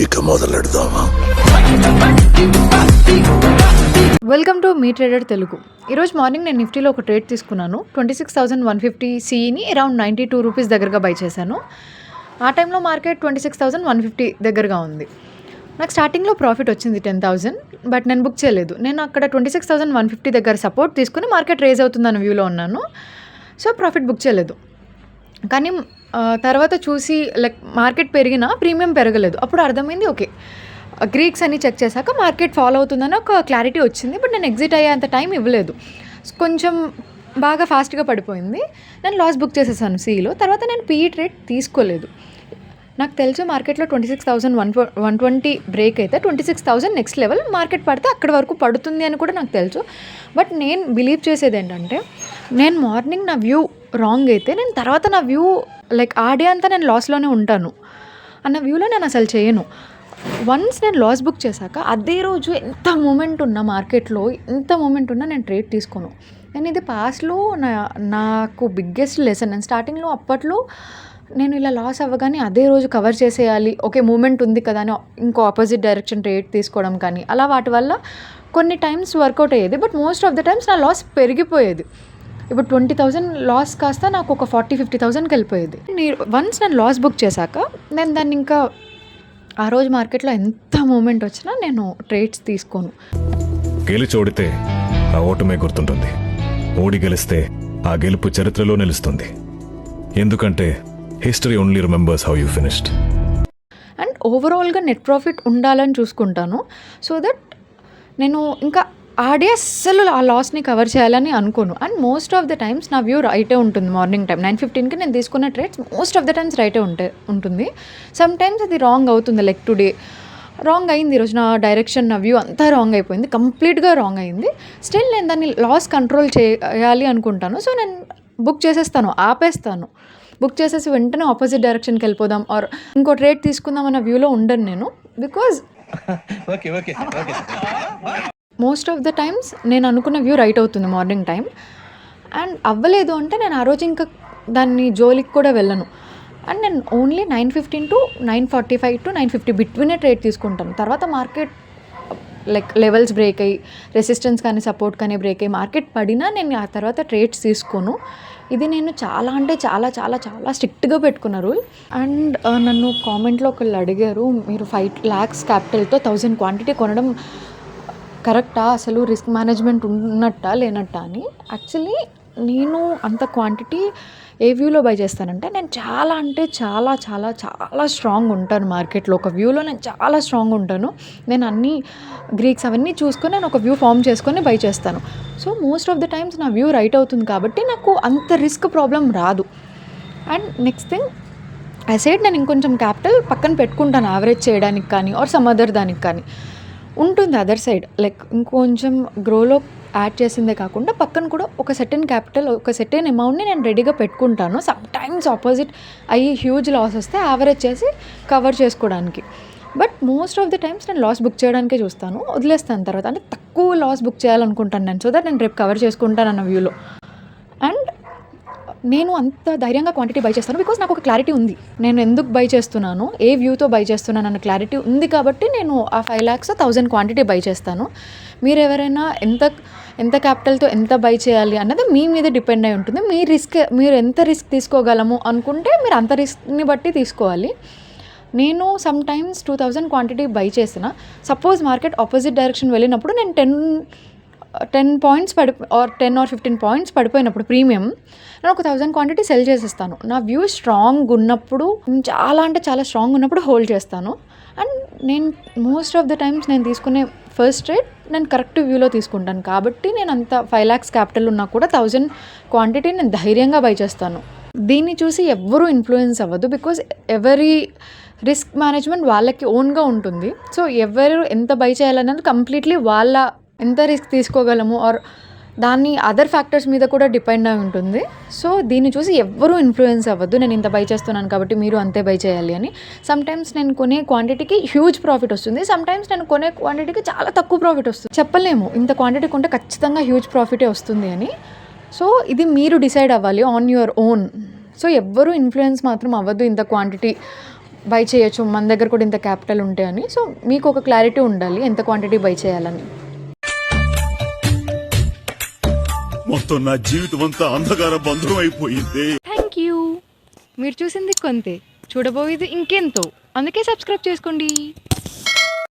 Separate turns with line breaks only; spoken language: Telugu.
ఇక మొదలెడదామా?
వెల్కమ్ టు మీ ట్రేడర్ తెలుగు. ఈరోజు మార్నింగ్ నేను నిఫ్టీలో ఒక ట్రేడ్ తీసుకున్నాను. Twenty six thousand one fifty సిఈని around ninety two rupees దగ్గరగా బై చేశాను. ఆ టైంలో market twenty six thousand one fifty దగ్గరగా ఉంది. నాకు స్టార్టింగ్లో ప్రాఫిట్ వచ్చింది టెన్ థౌసండ్ బట్ నేను బుక్ చేయలేదు. నేను అక్కడ twenty six thousand one fifty దగ్గర సపోర్ట్ తీసుకుని మార్కెట్ రేజ్ అవుతుందన్న వ్యూలో ఉన్నాను. సో ప్రాఫిట్ బుక్ చేయలేదు. కానీ తర్వాత చూసి లైక్ మార్కెట్ పెరిగినా ప్రీమియం పెరగలేదు. అప్పుడు అర్థమైంది ఓకే. గ్రీక్స్ అని చెక్ చేశాక మార్కెట్ ఫాలో అవుతుందని ఒక క్లారిటీ వచ్చింది. బట్ నేను ఎగ్జిట్ అయ్యేంత టైం ఇవ్వలేదు. కొంచెం బాగా ఫాస్ట్గా పడిపోయింది. నేను లాస్ బుక్ చేసేసాను సీలో. తర్వాత నేను పీఈ ట్రేడ్ తీసుకోలేదు. నాకు తెలుసు మార్కెట్లో twenty six thousand one one twenty break అయితే twenty six thousand next level market పడితే అక్కడి వరకు పడుతుంది అని కూడా నాకు తెలుసు. బట్ నేను బిలీవ్ చేసేది ఏంటంటే నేను మార్నింగ్ నా వ్యూ రాంగ్ అయితే నేను తర్వాత నా వ్యూ లైక్ ఆ డే అంతా నేను లాస్లోనే ఉంటాను. అన్న వ్యూలో నేను అసలు చేయను. వన్స్ నేను లాస్ బుక్ చేశాక అదే రోజు ఎంత మూమెంట్ ఉన్నా మార్కెట్లో ఎంత మూమెంట్ ఉన్నా నేను ట్రేడ్ తీసుకోను. నేను ఇది పాస్ట్లో నా నాకు బిగ్గెస్ట్ లెసన్ నేను స్టార్టింగ్లో అప్పట్లో నేను ఇలా లాస్ అవ్వగానే అదే రోజు కవర్ చేసేయాలి. ఓకే మూమెంట్ ఉంది కదా అని ఇంకో ఆపోజిట్ డైరెక్షన్ ట్రేడ్ తీసుకోవడం కానీ అలా వాటి వల్ల కొన్ని టైమ్స్ వర్కౌట్ అయ్యేది. But most of the times నా లాస్ పెరిగిపోయేది. ఇప్పుడు ట్వంటీ థౌజండ్ లాస్ కాస్త నాకు ఒక ఫార్టీ ఫిఫ్టీ థౌసండ్కి వెళ్ళిపోయేది. నేను వన్స్ నేను లాస్ బుక్ చేశాక నేను దాన్ని ఇంకా ఆ రోజు మార్కెట్లో ఎంత మూమెంట్ వచ్చినా నేను ట్రేడ్స్ తీసుకోను.
గెలిచి ఓడితే ఆ ఓటమే గుర్తుంటుంది. ఓడి గెలిస్తే ఆ గెలుపు చరిత్రలో నిలుస్తుంది. ఎందుకంటే history only remembers how you finished
and ఓవరాల్గా నెట్ ప్రాఫిట్ ఉండాలని చూసుకుంటాను. సో దట్ నేను ఇంకా ఆడే అస్సలు ఆ లాస్ని కవర్ చేయాలని అనుకోను. And most of the times నా వ్యూ రైటే ఉంటుంది మార్నింగ్ టైం. నైన్ ఫిఫ్టీన్కి నేను తీసుకున్న trades most of the times రైటే ఉంటే ఉంటుంది. సమ్ టైమ్స్ అది రాంగ్ అవుతుంది లైక్ టుడే రాంగ్ అయింది ఈరోజు నా డైరెక్షన్ నా వ్యూ అంతా రాంగ్ అయిపోయింది. కంప్లీట్గా రాంగ్ అయింది. స్టిల్ నేను దాన్ని లాస్ కంట్రోల్ చేయాలి అనుకుంటాను. సో నేను బుక్ చేసేస్తాను ఆపేస్తాను. బుక్ చేసేసి వెంటనే ఆపోజిట్ డైరెక్షన్కి వెళ్ళిపోదాం ఆర్ ఇంకో ట్రేడ్ తీసుకుందాం అన్న వ్యూలో ఉండను నేను. Because
okay okay
most of the times నేను అనుకున్న వ్యూ రైట్ అవుతుంది మార్నింగ్ టైం అండ్ అవ్వలేదు అంటే నేను ఆ రోజు ఇంకా దాన్ని జోలికి కూడా వెళ్ళను. అండ్ నేను only nine fifteen to nine forty five to nine fifty బిట్వీనే trade తీసుకుంటాను. తర్వాత మార్కెట్ లైక్ లెవెల్స్ బ్రేక్ అయ్యి రెసిస్టెన్స్ కానీ సపోర్ట్ కానీ బ్రేక్ అయ్యి మార్కెట్ పడినా నేను ఆ తర్వాత ట్రేడ్స్ తీసుకోను. ఇది నేను చాలా అంటే చాలా చాలా చాలా స్ట్రిక్ట్గా పెట్టుకున్న రూల్. అండ్ నన్ను కామెంట్లో ఒకళ్ళు అడిగారు మీరు ఫైవ్ ల్యాక్స్ క్యాపిటల్తో థౌజండ్ క్వాంటిటీ కొనడం కరెక్టా? అసలు రిస్క్ మేనేజ్మెంట్ ఉన్నట్టా లేనట్టా అని. యాక్చువల్లీ నేను అంత క్వాంటిటీ ఏ వ్యూలో బై చేస్తానంటే నేను చాలా అంటే చాలా చాలా చాలా స్ట్రాంగ్ ఉంటాను మార్కెట్లో. ఒక వ్యూలో నేను చాలా స్ట్రాంగ్ ఉంటాను. నేను అన్ని గ్రీక్స్ అవన్నీ చూసుకొని నేను ఒక వ్యూ ఫామ్ చేసుకొని బై చేస్తాను. So most of the times నా వ్యూ రైట్ అవుతుంది కాబట్టి నాకు అంత రిస్క్ ప్రాబ్లం రాదు. అండ్ నెక్స్ట్ థింగ్ ఐ నేను ఇంకొంచెం క్యాపిటల్ పక్కన పెట్టుకుంటాను యావరేజ్ చేయడానికి కానీ ఆర్ సమ్ అదర్ దానికి కానీ. ఉంటుంది అదర్ సైడ్ లైక్ ఇంకొంచెం గ్రోలో యాడ్ చేసిందే కాకుండా పక్కన కూడా ఒక సెటన్ క్యాపిటల్ ఒక సెటన్ అమౌంట్ని నేను రెడీగా పెట్టుకుంటాను. సమ్ టైమ్స్ ఆపోజిట్ అయ్యి హ్యూజ్ లాస్ వస్తే యావరేజ్ చేసి కవర్ చేసుకోవడానికి. But most of the times నేను లాస్ బుక్ చేయడానికే చూస్తాను. వదిలేస్తాను తర్వాత. అంటే తక్కువ లాస్ బుక్ చేయాలనుకుంటాను నేను సో దట్ నేను రేపు కవర్ చేసుకుంటాను అన్న వ్యూలో అండ్ నేను అంత ధైర్యంగా క్వాంటిటీ బై చేస్తాను బికాస్ నాకు ఒక క్లారిటీ ఉంది. నేను ఎందుకు బై చేస్తున్నాను? ఏ వ్యూతో బై చేస్తున్నాను అన్న క్లారిటీ ఉంది కాబట్టి నేను ఆ five lakhs thousand quantity buy చేస్తాను. మీరు ఎవరైనా ఎంత ఎంత క్యాపిటల్తో ఎంత బై చేయాలి అన్నది మీ మీద డిపెండ్ అయి ఉంటుంది. మీ రిస్క్ మీరు ఎంత రిస్క్ తీసుకోగలము అనుకుంటే మీరు అంత రిస్క్ని బట్టి తీసుకోవాలి. నేను some times two thousand quantity buy చేసిన. సపోజ్ మార్కెట్ ఆపోజిట్ డైరెక్షన్ వెళ్ళినప్పుడు నేను టెన్ టెన్ పాయింట్స్ పడి or ten or fifteen points పడిపోయినప్పుడు ప్రీమియం నేను ఒక థౌజండ్ క్వాంటిటీ సెల్ చేసేస్తాను. నా వ్యూ స్ట్రాంగ్ ఉన్నప్పుడు చాలా అంటే చాలా స్ట్రాంగ్ ఉన్నప్పుడు హోల్డ్ చేస్తాను. అండ్ నేను మోస్ట్ ఆఫ్ ద టైమ్స్ నేను తీసుకునే ఫస్ట్ రేట్ నేను కరెక్ట్ వ్యూలో తీసుకుంటాను. కాబట్టి నేను అంత ఫైవ్ ల్యాక్స్ క్యాపిటల్ ఉన్నా కూడా థౌజండ్ క్వాంటిటీ నేను ధైర్యంగా బై చేస్తాను. దీన్ని చూసి ఎవ్వరూ ఇన్ఫ్లుయెన్స్ అవ్వదు బికాజ్ ఎవరి రిస్క్ మేనేజ్మెంట్ వాళ్ళకి ఓన్గా ఉంటుంది. సో ఎవరు ఎంత బై చేయాలన్నది కంప్లీట్లీ వాళ్ళ ఎంత రిస్క్ తీసుకోగలము? ఆర్ దాన్ని అదర్ ఫ్యాక్టర్స్ మీద కూడా డిపెండ్ అయి ఉంటుంది. సో దీన్ని చూసి ఎవ్వరూ ఇన్ఫ్లుయెన్స్ అవ్వద్దు. నేను ఇంత బై చేస్తున్నాను కాబట్టి మీరు అంతే బై చేయాలి అని. సమ్టైమ్స్ నేను కొనే క్వాంటిటీకి హ్యూజ్ ప్రాఫిట్ వస్తుంది. సమ్ టైమ్స్ నేను కొనే క్వాంటిటీకి చాలా తక్కువ ప్రాఫిట్ వస్తుంది. చెప్పలేము. ఇంత క్వాంటిటీ కొంటే ఖచ్చితంగా హ్యూజ్ ప్రాఫిటే వస్తుంది అని. సో ఇది మీరు డిసైడ్ అవ్వాలి ఆన్ యువర్ ఓన్ సో ఎవ్వరూ ఇన్ఫ్లుయెన్స్ మాత్రం అవ్వద్దు ఇంత క్వాంటిటీ బై చేయొచ్చు. మన దగ్గర కూడా ఇంత క్యాపిటల్ ఉంటే అని. సో మీకు ఒక క్లారిటీ ఉండాలి ఎంత క్వాంటిటీ బై చేయాలని.
మొత్తం నా జీవితం అంతా అంధకార బంధం అయిపోయింది.
థ్యాంక్ యూ మీరు చూసింది కొంతే చూడబోయేది ఇంకెంతో. అందుకే సబ్స్క్రైబ్ చేసుకోండి.